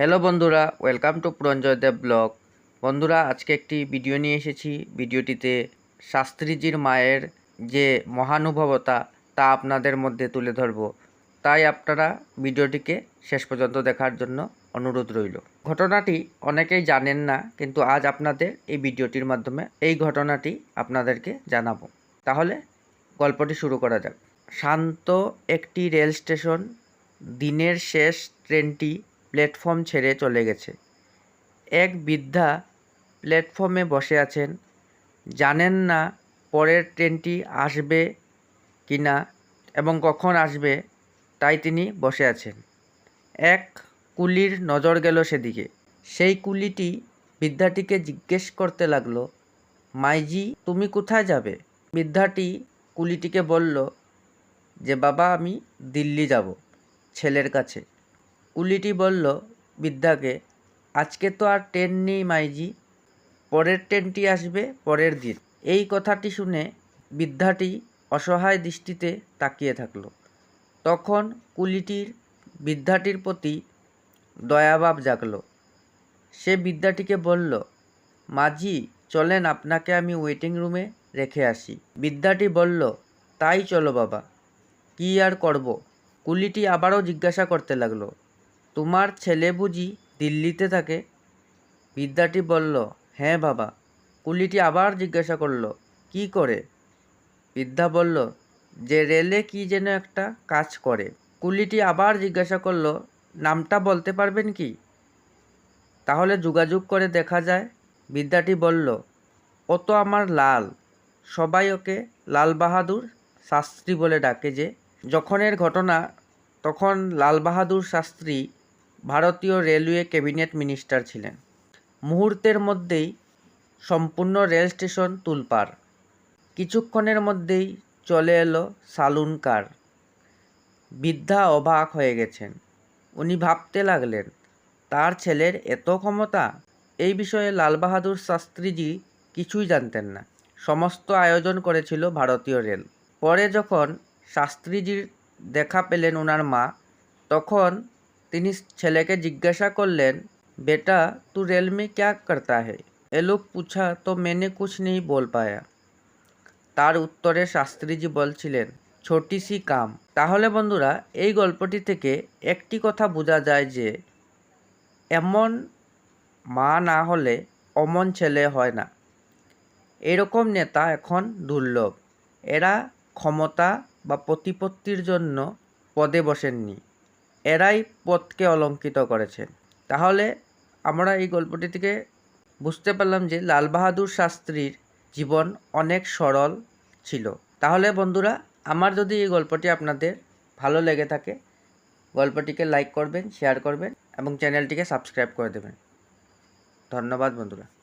Hello বন্ধুরা, welcome to Puranjoy Deb blog. বন্ধুরা, আজকে একটি ভিডিও নিয়ে এসেছি। ভিডিওটিতে শাস্ত্রীজির মায়ের যে মহানুভবতা, তা আপনাদের মধ্যে তুলে ধরব। তাই আপনারা ভিডিওটিকে শেষ পর্যন্ত দেখার জন্য অনুরোধ রইল। ঘটনাটি অনেকেই জানেন না, কিন্তু আজ আপনাদের এই ভিডিওটির মাধ্যমে এই ঘটনাটি আপনাদেরকে জানাব। তাহলে গল্পটি শুরু করা যাক। শান্ত একটি রেল স্টেশন, দিনের শেষ ট্রেনটি প্ল্যাটফর্ম ছেড়ে চলে গেছে। এক বৃদ্ধা প্ল্যাটফর্মে বসে আছেন। জানেন না পরের ট্রেনটি আসবে কি না এবং কখন আসবে, তাই তিনি বসে আছেন। এক কুলির নজর গেল সেদিকে। সেই কুলিটি বৃদ্ধাটিকে জিজ্ঞেস করতে লাগল, মাইজি, তুমি কোথায় যাবে? বৃদ্ধাটি কুলিটিকে বলল, যে বাবা, আমি দিল্লি যাব, ছেলের কাছে। কুলিটি বলল বৃদ্ধাকে আজকে তো আর ট্রেন নেই মাইজি। পরের ট্রেনটি আসবে পরের দিন। এই কথাটি শুনে বৃদ্ধাটি অসহায় দৃষ্টিতে তাকিয়ে থাকল। তখন কুলিটির বৃদ্ধাটির প্রতি দয়াভাব জাগলো। সে বিদ্যাটিকে বলল, মাঝি, চলেন আপনাকে আমি ওয়েটিং রুমে রেখে আসি। বিদ্যাটি বলল, তাই চলো বাবা, কী আর করব? কুলিটি আবারও জিজ্ঞাসা করতে লাগল তোমার ছেলে বুঝি দিল্লিতে থাকে? বিদ্যাটি বলল হ্যাঁ বাবা। কুলিটি আবার জিজ্ঞাসা করল, কি করে? বিদ্যা বলল, যে রেলে কি যেন একটা কাজ করে। কুলিটি আবার জিজ্ঞাসা করল, নামটা বলতে পারবেন কি? তাহলে যোগাযোগ করে দেখা যায়। বিদ্যাটি বলল, ও তো আমার লাল। সবাই ওকে লাল বাহাদুর শাস্ত্রী বলে ডাকে যে। যখনের ঘটনা, তখন লাল বাহাদুর শাস্ত্রী ভারতীয় রেলওয়ে ক্যাবিনেট মিনিস্টার ছিলেন। মুহূর্তের মধ্যেই সম্পূর্ণ রেল স্টেশন তুলপার। কিছুক্ষণের মধ্যেই চলে এলো সালুন কার। বৃদ্ধা অবাক হয়ে গেছেন। উনি ভাবতে লাগলেন, তার ছেলের এত ক্ষমতা? এই বিষয়ে লালবাহাদুর শাস্ত্রীজি কিছুই জানতেন না। সমস্ত আয়োজন করেছিল ভারতীয় রেল। পরে যখন শাস্ত্রীজির দেখা পেলেন ওনার মা, তখন তিনি ছেলেকে জিজ্ঞাসা করলেন, বেটা তু রেলমি ক্যা করতা হে? এলোক পুছা, তো মেনে কুছ নেই বল পায়া। তার উত্তরে শাস্ত্রীজি বলছিলেন, ছোটি সি কাম। তাহলে বন্ধুরা, এই গল্পটি থেকে একটি কথা বোঝা যায় যে, এমন মা না হলে অমন ছেলে হয় না। এরকম নেতা এখন দুর্লভ। এরা ক্ষমতা বা প্রতিপত্তির জন্য পদে বসেননি। এরাই পদকে অলঙ্কিত করেছেন তাহলে আমরা এই গল্পটি থেকে বুঝতে পারলাম যে লাল বাহাদুর শাস্ত্রীর জীবন অনেক সরল ছিল। তাহলে বন্ধুরা, আমার যদি এই গল্পটি আপনাদের ভালো লেগে থাকে, গল্পটিকে লাইক করবেন শেয়ার করবেন এবং চ্যানেলটিকে সাবস্ক্রাইব করে দেবেন। ধন্যবাদ বন্ধুরা।